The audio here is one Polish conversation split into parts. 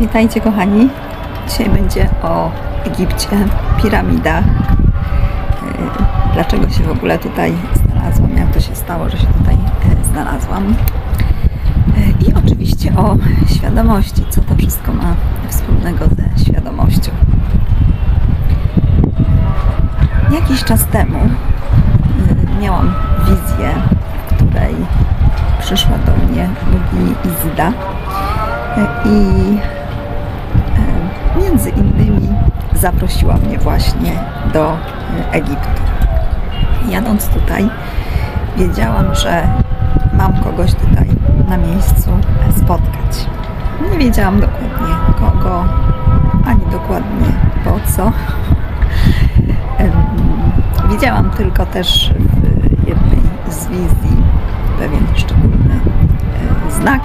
Witajcie kochani. Dzisiaj będzie o Egipcie, piramidach. Yy, Dlaczego się w ogóle tutaj znalazłam, jak to się stało, że się tutaj yy, znalazłam. Yy, I oczywiście o świadomości, co to wszystko ma wspólnego ze świadomością. Jakiś czas temu miałam wizję, w której przyszła do mnie bogini Izda i e, między innymi zaprosiła mnie właśnie do e, Egiptu. Jadąc tutaj, wiedziałam, że mam kogoś tutaj na miejscu spotkać. Nie wiedziałam dokładnie kogo, ani dokładnie po co. Widziałam tylko też w jednej z wizji pewien szczególny e, znak,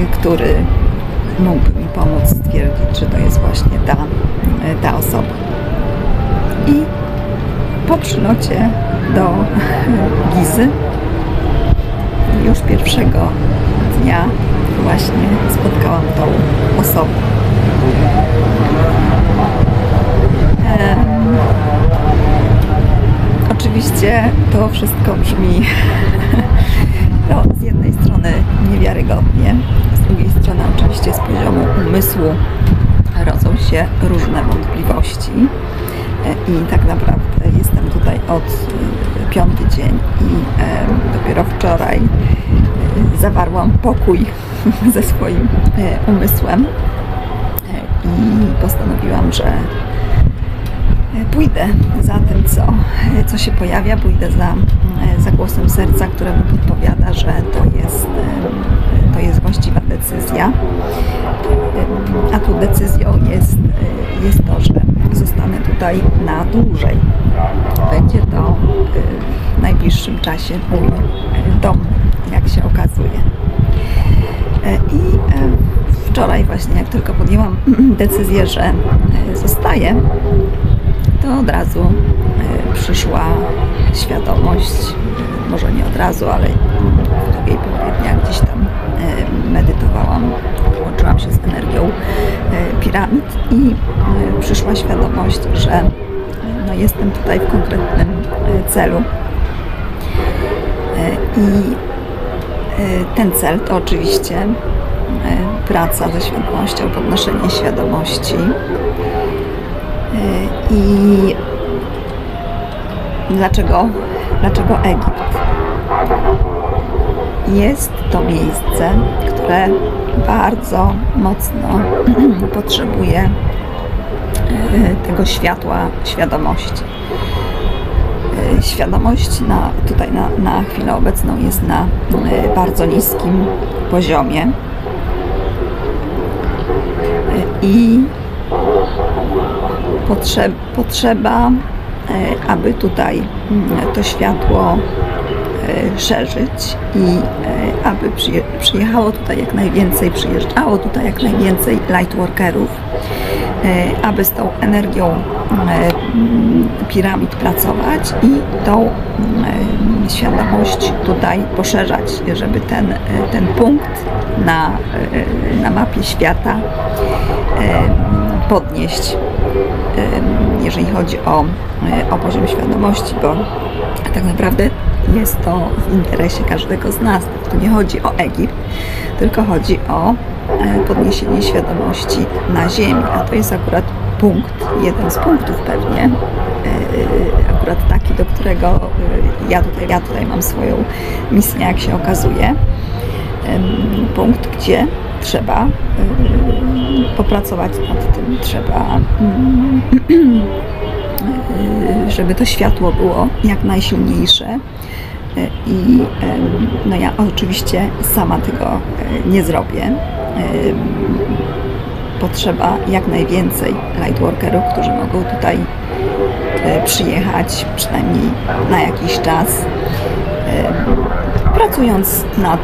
e, który mógłby mi pomóc stwierdzić, czy to jest właśnie ta, e, ta osoba. I po przylocie do Gizy już pierwszego dnia właśnie spotkałam tą osobę. Em, Oczywiście to wszystko brzmi no, z jednej strony niewiarygodnie, z drugiej strony oczywiście z poziomu umysłu rodzą się różne wątpliwości. E, i tak naprawdę jestem tutaj od e, piąty dzień i e, dopiero wczoraj zawarłam pokój ze swoim umysłem. I postanowiłam, że Pójdę za tym, co, co się pojawia, pójdę za, za głosem serca, które mi podpowiada, że to jest, jest właściwa decyzja. A tu decyzją jest, jest to, że zostanę tutaj na dłużej. Będzie to w najbliższym czasie mój dom, jak się okazuje. I wczoraj właśnie, jak tylko podjęłam decyzję, że zostaję, to od razu e, przyszła świadomość, e, może nie od razu, ale i przyszła świadomość, że no, jestem tutaj w konkretnym celu. I ten cel to oczywiście praca ze świadomością, podnoszenie świadomości, i dlaczego, dlaczego Egipt? Jest to miejsce, które bardzo mocno potrzebuje e, tego światła świadomości. E, Świadomość na, tutaj na, na chwilę obecną jest na e, bardzo niskim poziomie. I potrze potrzeba, aby tutaj mm, to światło szerzyć i e, aby przyje przyjechało tutaj jak najwięcej, przyjeżdżało tutaj jak najwięcej lightworkerów, aby z tą energią piramid pracować i tą świadomość tutaj poszerzać, żeby ten, ten punkt na, na mapie świata podnieść, jeżeli chodzi o, o poziom świadomości, bo tak naprawdę jest to w interesie każdego z nas. Tu nie chodzi o Egipt, tylko chodzi o e, podniesienie świadomości na Ziemi, a to jest akurat punkt, jeden z punktów pewnie, e, akurat taki, do którego e, ja tutaj, ja tutaj mam swoją misję, jak się okazuje. Punkt, gdzie trzeba popracować nad tym, trzeba żeby to światło było jak najsilniejsze i no ja oczywiście sama tego nie zrobię. Potrzeba jak najwięcej lightworkerów, którzy mogą tutaj przyjechać przynajmniej na jakiś czas pracując nad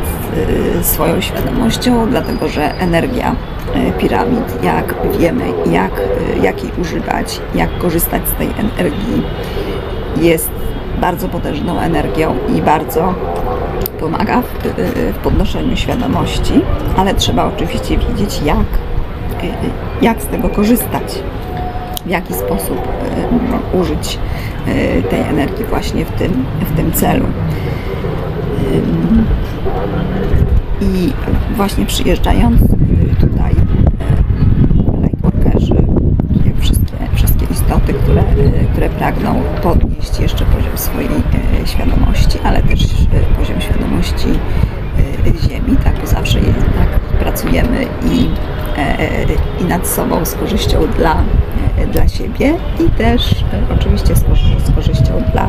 y, swoją świadomością, dlatego że energia y, piramid, jak wiemy, jak, y, jak jej używać, jak korzystać z tej energii, jest bardzo potężną energią i bardzo pomaga w, podnoszeniu świadomości, ale trzeba oczywiście wiedzieć, jak, jak z tego korzystać, w jaki sposób użyć tej energii właśnie w tym, w tym celu. I właśnie przyjeżdżając y, tutaj e, lightworkerzy, wszystkie, wszystkie istoty, które, y, które pragną podnieść jeszcze poziom swojej świadomości, ale też poziom świadomości Ziemi, tak, bo zawsze jednak pracujemy i, e, i nad sobą z korzyścią dla, dla siebie i też oczywiście z, korzy- z korzyścią dla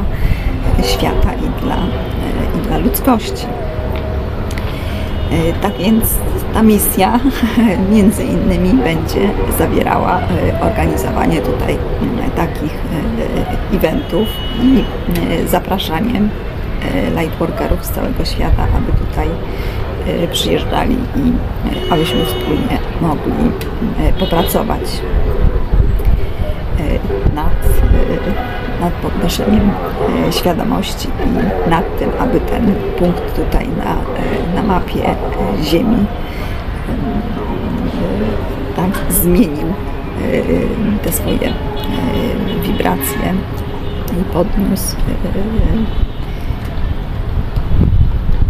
świata i dla, e, i dla ludzkości. E, Tak więc ta misja między innymi będzie zawierała e, organizowanie tutaj takich eventów i e, zapraszaniem e, lightworkerów z całego świata, aby tutaj przyjeżdżali i abyśmy wspólnie mogli popracować nad, nad podnoszeniem e, świadomości i nad tym, aby ten punkt tutaj na, e, na mapie e, Ziemi tak zmienił te swoje wibracje i podniósł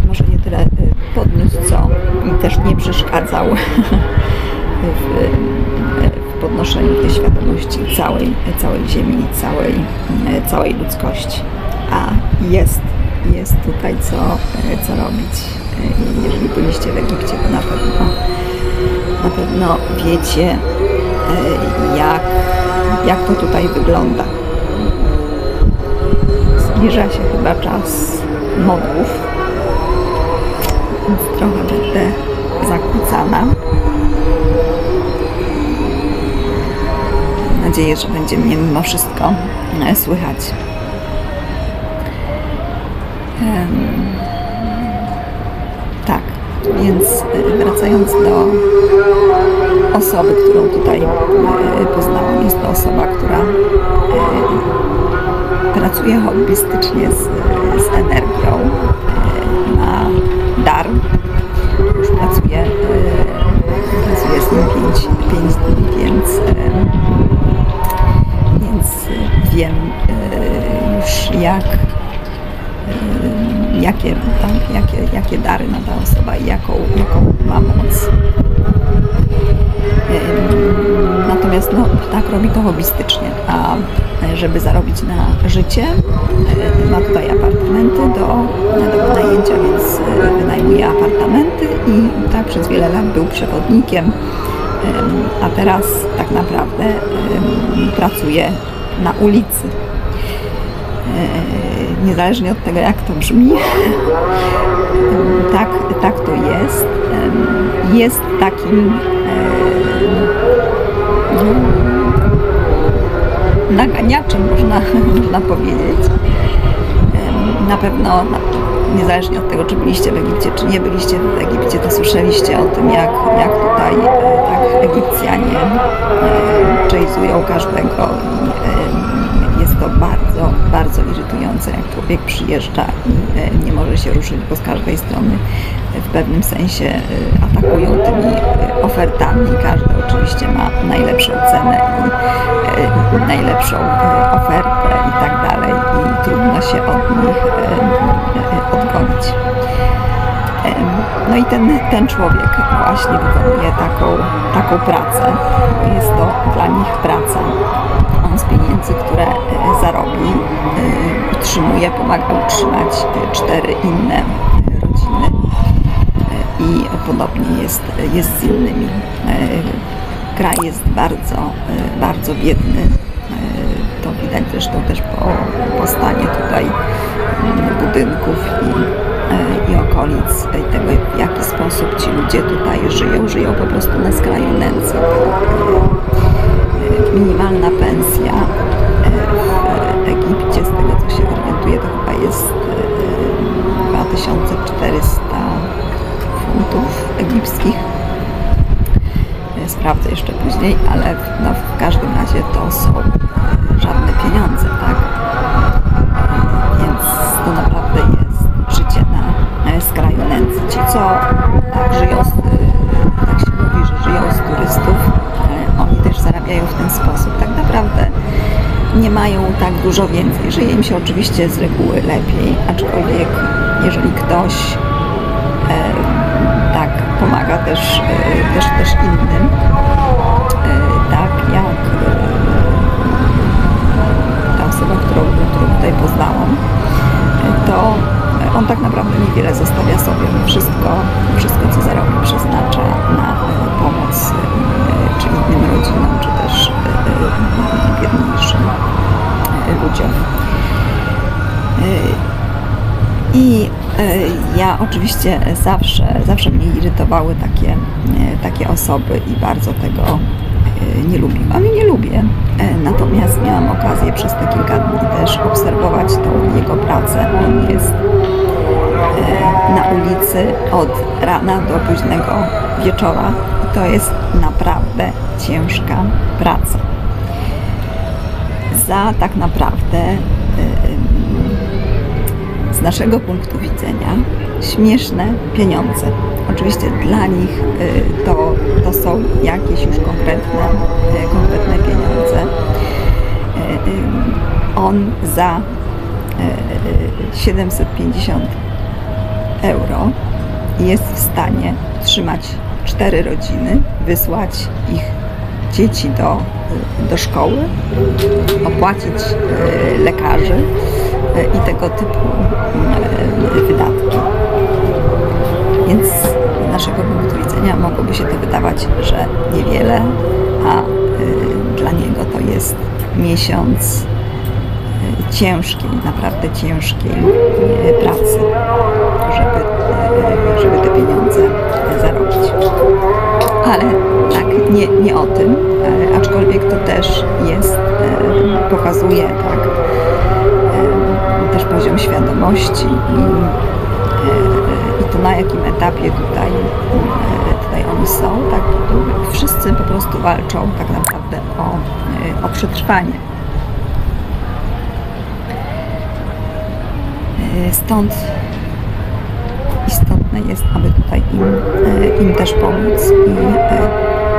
może nie tyle podniósł, co też nie przeszkadzał w podnoszeniu tej świadomości całej, całej Ziemi całej, całej ludzkości. A jest, jest tutaj co, co robić. I Jeżeli byliście w Egipcie, to na pewno, na pewno wiecie, e, jak, jak to tutaj wygląda. Zbliża się chyba czas modłów, więc trochę będę zakłócana. Nadzieję, że będzie mnie mimo wszystko e, słychać. Tak, więc e, wracając do osoby, którą tutaj e, poznałam, jest to osoba, która pracuje hobbystycznie z, z energią na dar. Już pracuje, e, pracuje z nim 5 dni, więc wiem e, już jak e, jakie, jakie, jakie dary ma ta osoba i jaką, jaką ma moc. Em, Natomiast no, tak robi to hobbystycznie, a e, żeby zarobić na życie, e, ma tutaj apartamenty do, do wynajęcia, więc e, wynajmuje apartamenty i tak przez wiele lat był przewodnikiem, em, a teraz tak naprawdę pracuje na ulicy. E, Niezależnie od tego, jak to brzmi, tak, tak to jest. Em, Jest takim em, naganiaczem, można, można powiedzieć. Na pewno, niezależnie od tego, czy byliście w Egipcie, czy nie byliście w Egipcie, to słyszeliście o tym, jak, jak tutaj e, tak Egipcjanie e, chase'ują każdego to bardzo, bardzo irytujące, jak człowiek przyjeżdża i e, nie może się ruszyć, bo z każdej strony e, w pewnym sensie e, atakują tymi ofertami. Każdy oczywiście ma najlepszą cenę i najlepszą ofertę i tak dalej i trudno się od nich odgonić. No i ten, ten człowiek właśnie wykonuje taką, taką pracę. Jest to dla nich praca. On z pieniędzy, które e, zarobi, e, utrzymuje, pomaga utrzymać cztery inne rodziny. E, I podobnie jest, jest z innymi. Kraj jest bardzo, bardzo biedny. To widać zresztą też po, po stanie tutaj mm, budynków i okolic i tego, w jaki sposób ci ludzie tutaj żyją. Żyją po prostu na skraju nędzy. E, Minimalna pensja e, w Egipcie, z tego co się orientuję, to chyba jest e, 2400 funtów egipskich. E, Sprawdzę jeszcze później, ale no, w każdym razie to są e, żadne pieniądze, tak? Co tak żyją, z, tak się mówi, że żyją z turystów, oni też zarabiają w ten sposób. Tak naprawdę nie mają tak dużo więcej. Żyje im się oczywiście z reguły lepiej, aczkolwiek jeżeli ktoś e, tak pomaga też, e, też, też innym, e, tak jak e, ta osoba, którą, którą tutaj poznałam, to on tak naprawdę niewiele zostawia sobie. Wszystko, wszystko co zarobi przeznacza na pomoc e, czy innym rodzinom, czy też e, e, biedniejszym ludziom. I ja oczywiście zawsze, zawsze mnie irytowały takie, takie osoby i bardzo tego nie lubiłam i nie lubię. E, Natomiast miałam okazję przez te kilka dni też obserwować tą jego pracę. On jest e, na ulicy od rana do późnego wieczora i to jest naprawdę ciężka praca. Za tak naprawdę e, z naszego punktu widzenia śmieszne pieniądze. Oczywiście dla nich y, to, to są jakieś już konkretne, y, konkretne pieniądze. Y, On za y, 750 euro jest w stanie utrzymać cztery rodziny, wysłać ich dzieci do, do szkoły, opłacić e, lekarzy e, i tego typu e, wydatki. Więc z naszego punktu widzenia mogłoby się to wydawać, że niewiele, a dla niego to jest miesiąc ciężkiej, naprawdę ciężkiej pracy, żeby, żeby te pieniądze zarobić. Ale tak, nie, nie o tym, e, aczkolwiek to też jest, e, pokazuje tak, e, też poziom świadomości i, i to na jakim etapie tutaj, tutaj oni są, tak, wszyscy po prostu walczą tak naprawdę o, o przetrwanie. Stąd istotne jest, aby tutaj im, e, im też pomóc i e,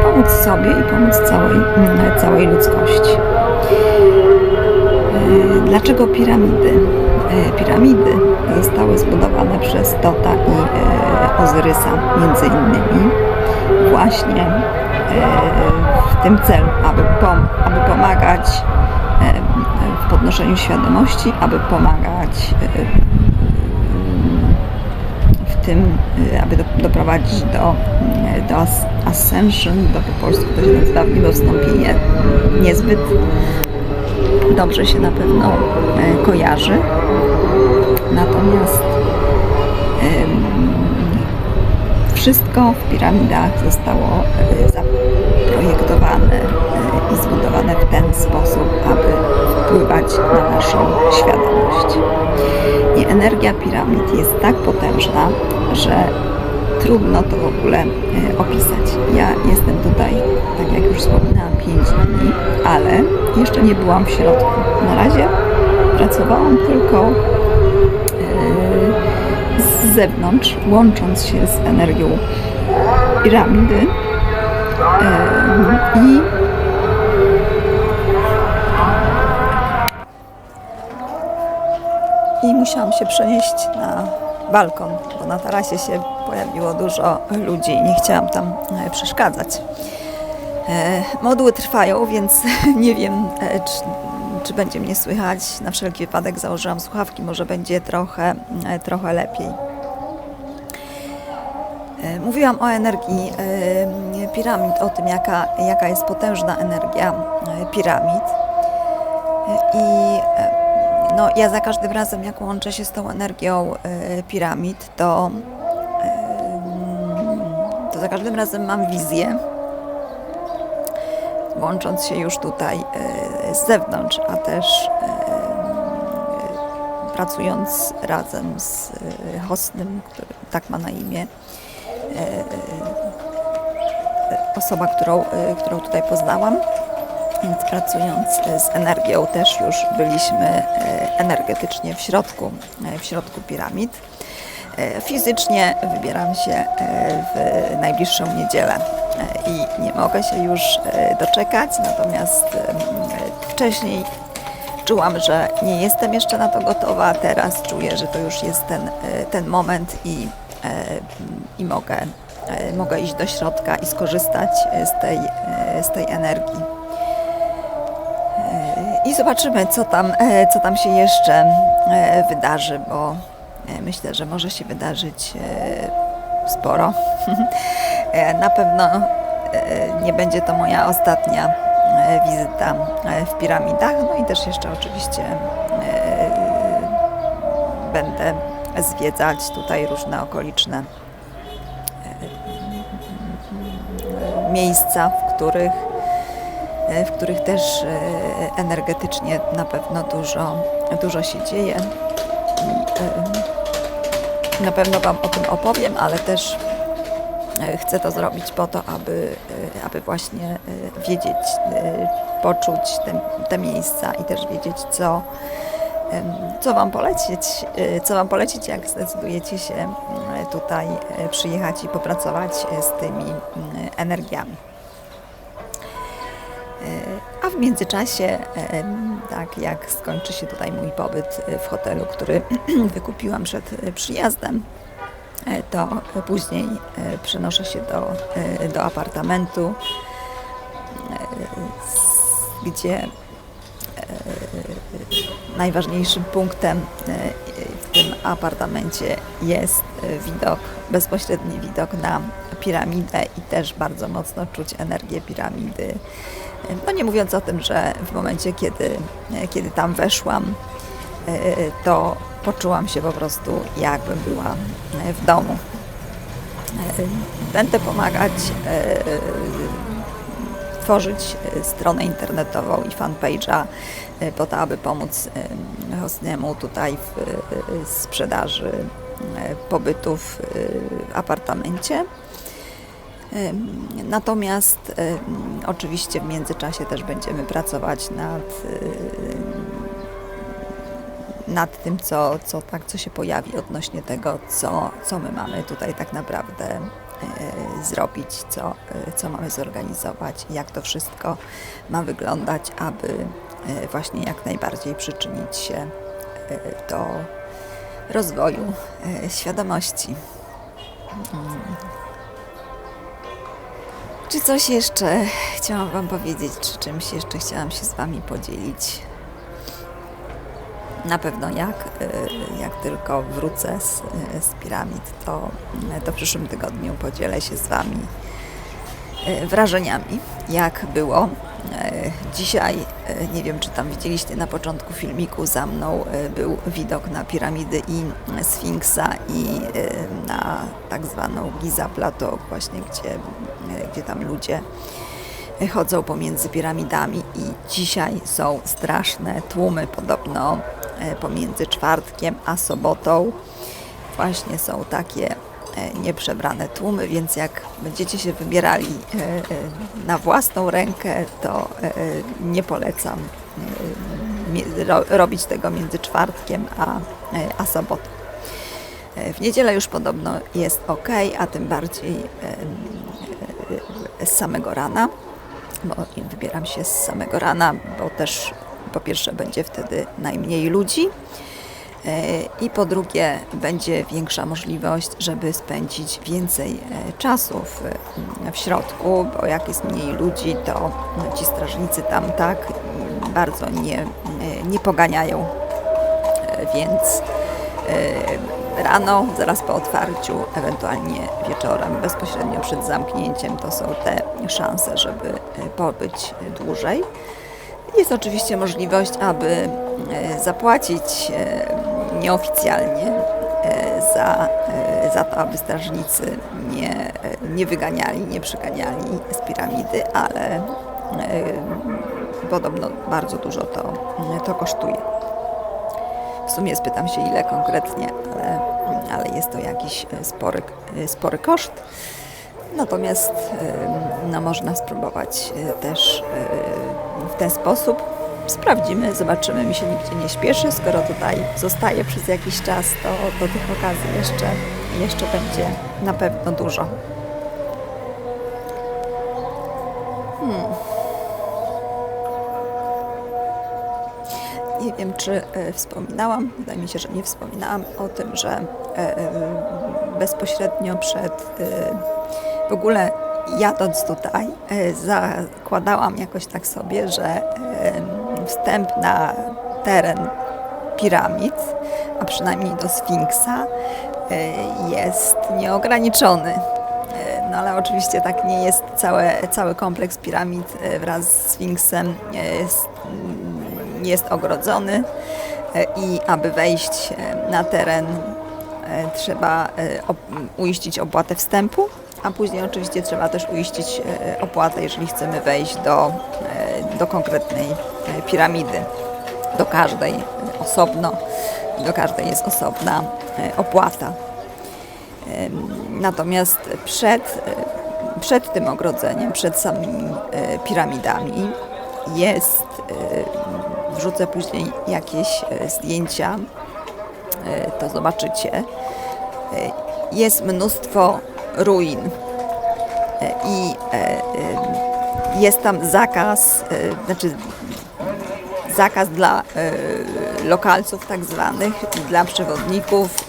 pomóc sobie i pomóc całej, mm, całej ludzkości. E, Dlaczego piramidy? E, Piramidy zostały zbudowane przez Tota i e, Ozyrysa między innymi właśnie e, w tym celu, aby, pom- aby pomagać e, w podnoszeniu świadomości, aby pomagać e, tym, y, aby do, doprowadzić do, y, do as- ascension, do po polsku to się nazywa niedostąpienie, niezbyt dobrze się na pewno y, kojarzy. Natomiast wszystko w piramidach zostało zaprojektowane zbudowane w ten sposób, aby wpływać na naszą świadomość. I energia piramid jest tak potężna, że trudno to w ogóle e, opisać. Ja jestem tutaj, tak jak już wspominałam, 5 dni, ale jeszcze nie byłam w środku. Na razie pracowałam tylko e, z zewnątrz, łącząc się z energią piramidy e, i i musiałam się przenieść na balkon, bo na tarasie się pojawiło dużo ludzi i nie chciałam tam e, przeszkadzać. E, Modły trwają, więc nie wiem, e, czy, czy będzie mnie słychać. Na wszelki wypadek założyłam słuchawki, może będzie trochę, trochę lepiej. Mówiłam o energii piramid, o tym, jaka, jaka jest potężna energia piramid. I no, ja za każdym razem, jak łączę się z tą energią e, piramid, to, e, to za każdym razem mam wizję, łącząc się już tutaj e, z zewnątrz, a też e, pracując razem z e, Hosnym, który tak ma na imię, e, e, osoba, którą, e, którą tutaj poznałam. Więc pracując e, z energią też już byliśmy e, energetycznie w środku, e, w środku piramid. Fizycznie wybieram się w najbliższą niedzielę i nie mogę się już doczekać, natomiast wcześniej czułam, że nie jestem jeszcze na to gotowa, teraz czuję, że to już jest ten, ten moment i, i mogę, mogę iść do środka i skorzystać z tej, z tej energii. I zobaczymy, co tam, e, co tam się jeszcze e, wydarzy, bo e, myślę, że może się wydarzyć sporo. Na pewno nie będzie to moja ostatnia wizyta w piramidach. No i też jeszcze oczywiście będę zwiedzać tutaj różne okoliczne miejsca, w których w których też e, energetycznie na pewno dużo, dużo się dzieje. I, e, Na pewno Wam o tym opowiem, ale też e, chcę to zrobić po to, aby, e, aby właśnie e, wiedzieć, e, poczuć te, te miejsca i też wiedzieć, co, co Wam polecić, e, co Wam polecić, jak zdecydujecie się tutaj e, przyjechać i popracować e, z tymi m, energiami. W międzyczasie, em, tak jak skończy się tutaj mój pobyt e, w hotelu, który wykupiłam przed e, przyjazdem, e, to później e, przenoszę się do, e, do apartamentu, e, gdzie e, najważniejszym punktem e, w tym apartamencie jest e, widok, bezpośredni widok na piramidę i też bardzo mocno czuć energię piramidy. No nie mówiąc o tym, że w momencie, kiedy, kiedy tam weszłam, e, to poczułam się po prostu jakbym była w domu. E, Będę pomagać e, tworzyć stronę internetową i fanpage'a po to, aby pomóc Hosniemu tutaj w sprzedaży pobytu w apartamencie. Natomiast oczywiście w międzyczasie też będziemy pracować nad, nad tym, co, co, tak, co się pojawi odnośnie tego, co, co my mamy tutaj tak naprawdę e, zrobić, co, e, co mamy zorganizować jak to wszystko ma wyglądać, aby e, właśnie jak najbardziej przyczynić się do rozwoju świadomości. Czy coś jeszcze chciałam Wam powiedzieć, czy czymś jeszcze chciałam się z Wami podzielić? Na pewno jak, y, jak tylko wrócę z, y, z piramid, to, to w przyszłym tygodniu podzielę się z Wami y, wrażeniami, jak było. Y, Dzisiaj, y, nie wiem czy tam widzieliście na początku filmiku, za mną y, był widok na piramidy i Sfinksa i y, na tak zwaną Giza Plateau, właśnie gdzie, y, gdzie tam ludzie chodzą pomiędzy piramidami i dzisiaj są straszne tłumy podobno e, pomiędzy czwartkiem a sobotą. Właśnie są takie e, nieprzebrane tłumy, więc jak będziecie się wybierali e, na własną rękę, to nie polecam robić tego między czwartkiem a, a sobotą. W niedzielę już podobno jest ok, a tym bardziej z samego rana, bo wybieram się z samego rana, bo też po pierwsze będzie wtedy najmniej ludzi e, i po drugie będzie większa możliwość, żeby spędzić więcej e, czasu w, w środku, bo jak jest mniej ludzi, to ci strażnicy tam tak bardzo nie, nie poganiają, E, więc e, rano, zaraz po otwarciu, ewentualnie wieczorem, bezpośrednio przed zamknięciem, to są te szanse, żeby e, pobyć dłużej. Jest oczywiście możliwość, aby e, zapłacić e, nieoficjalnie za, za to, aby strażnicy nie, nie wyganiali, nie przyganiali z piramidy, ale podobno bardzo dużo to, to kosztuje. W sumie spytam się, ile konkretnie, ale, ale jest to jakiś e, spory, e, spory koszt. Natomiast e, no, można spróbować też w ten sposób. sprawdzimy, zobaczymy. Mi się nigdzie nie śpieszy. Skoro tutaj zostaję przez jakiś czas, to, to tych okazji jeszcze, jeszcze będzie na pewno dużo. Czy e, wspominałam, wydaje mi się, że nie wspominałam o tym, że e, e, bezpośrednio przed w ogóle jadąc tutaj, zakładałam jakoś tak sobie, że wstęp na teren piramid, a przynajmniej do Sfinksa, jest nieograniczony. No ale oczywiście tak nie jest. Całe, cały kompleks piramid wraz z Sfinksem jest, jest ogrodzony e, i aby wejść e, na teren e, trzeba uiścić opłatę wstępu, a później oczywiście trzeba też uiścić opłatę, jeżeli chcemy wejść do, do konkretnej piramidy. Do każdej osobno, do każdej jest osobna opłata. Natomiast przed, przed tym ogrodzeniem, przed samymi piramidami jest, wrzucę później jakieś e, zdjęcia, e, to zobaczycie, e, jest mnóstwo ruin i jest tam zakaz, znaczy zakaz dla lokalców tak zwanych dla przewodników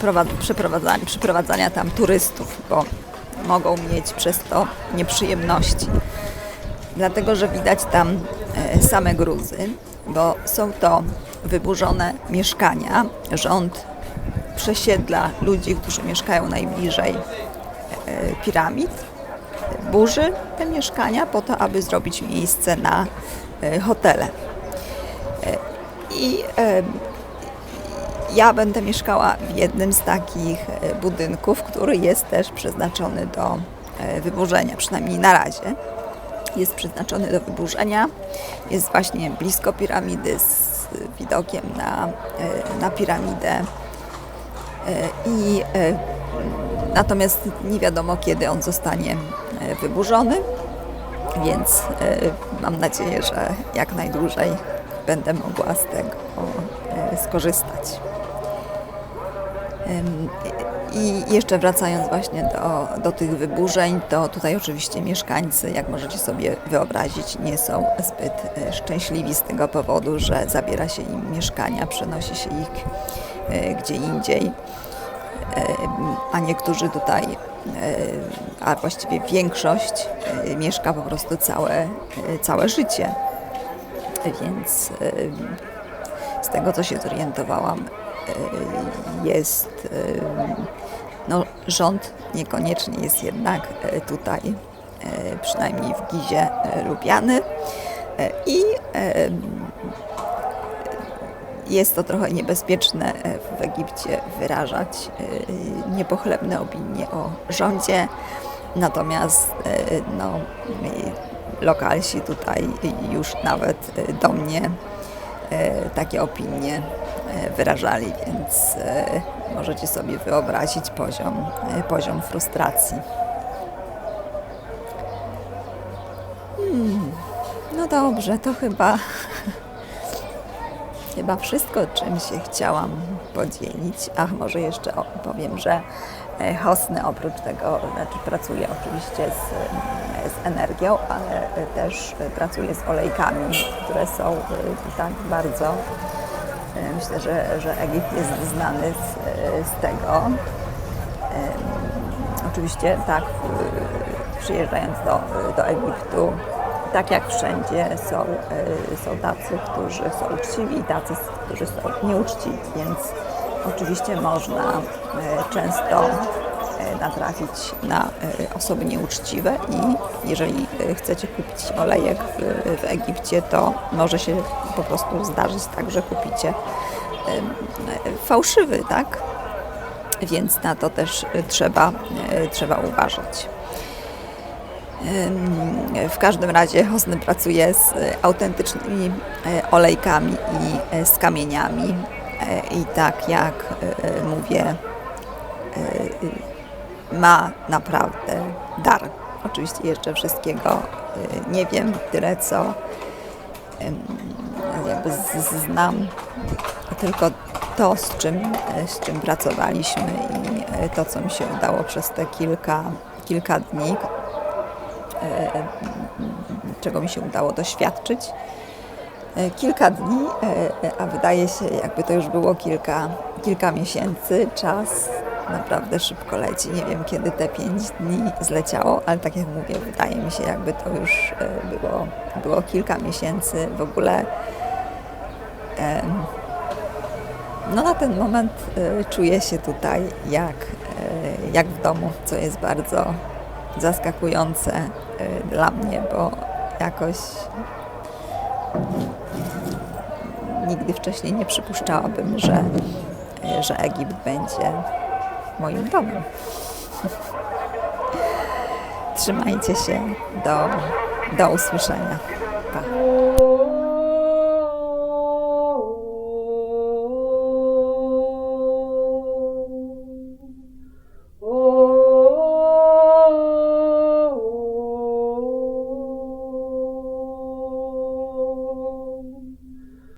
prowa- przeprowadzania, przyprowadzania tam turystów, bo mogą mieć przez to nieprzyjemności. Dlatego, że widać tam same gruzy, bo są to wyburzone mieszkania. Rząd przesiedla ludzi, którzy mieszkają najbliżej e, piramid, burzy te mieszkania po to, aby zrobić miejsce na e, hotele. E, I e, ja będę mieszkała w jednym z takich e, budynków, który jest też przeznaczony do e, wyburzenia, przynajmniej na razie. Jest przeznaczony do wyburzenia, jest właśnie blisko piramidy z widokiem na, e, na piramidę. E, I e, natomiast nie wiadomo, kiedy on zostanie wyburzony, więc mam nadzieję, że jak najdłużej będę mogła z tego skorzystać. I jeszcze wracając właśnie do, do tych wyburzeń, to tutaj oczywiście mieszkańcy, jak możecie sobie wyobrazić, nie są zbyt e, szczęśliwi z tego powodu, że zabiera się im mieszkania, przenosi się ich e, gdzie indziej. Em, A niektórzy tutaj, e, a właściwie większość, e, mieszka po prostu całe, e, całe życie. Więc z tego co się zorientowałam, e, jest e, no, rząd niekoniecznie jest jednak e, tutaj, przynajmniej w Gizie, lubiany. I jest to trochę niebezpieczne w Egipcie wyrażać niepochlebne opinie o rządzie, natomiast no, lokalsi tutaj już nawet do mnie takie opinie e, wyrażali, więc e, możecie sobie wyobrazić poziom, e, poziom frustracji. Hmm, no dobrze, to chyba chyba wszystko, czym się chciałam podzielić. Ach, może jeszcze powiem, że e, Hosny oprócz tego, znaczy pracuje oczywiście z, e, z energią, ale e, też pracuje z olejkami, które są tak bardzo, myślę, że, że Egipt jest znany z, z tego. Oczywiście tak, przyjeżdżając do, do Egiptu, tak jak wszędzie są, y, są tacy, którzy są uczciwi i tacy, którzy są nieuczciwi, więc oczywiście można y, często y, natrafić na osoby nieuczciwe i jeżeli chcecie kupić olejek w, w Egipcie, to może się po prostu zdarzyć tak, że kupicie fałszywy, tak? więc na to też trzeba, trzeba uważać. W każdym razie Hosny pracuje z y, autentycznymi y, olejkami i y, z kamieniami. I tak jak mówię, ma naprawdę dar. Oczywiście jeszcze wszystkiego nie wiem, tyle co jakby znam tylko to, z czym, e, z czym pracowaliśmy i e, to, co mi się udało przez te kilka, kilka dni, e, czego mi się udało doświadczyć. E, Kilka dni, e, a wydaje się, jakby to już było kilka, kilka miesięcy, czas naprawdę szybko leci. Nie wiem, kiedy te pięć dni zleciało, ale tak jak mówię, wydaje mi się, jakby to już e, było, było kilka miesięcy. W ogóle no na ten moment e, czuję się tutaj jak, e, jak w domu, co jest bardzo zaskakujące e, dla mnie, bo jakoś nigdy wcześniej nie przypuszczałabym, że, e, że Egipt będzie moim domem. Trzymajcie się. Do, do usłyszenia.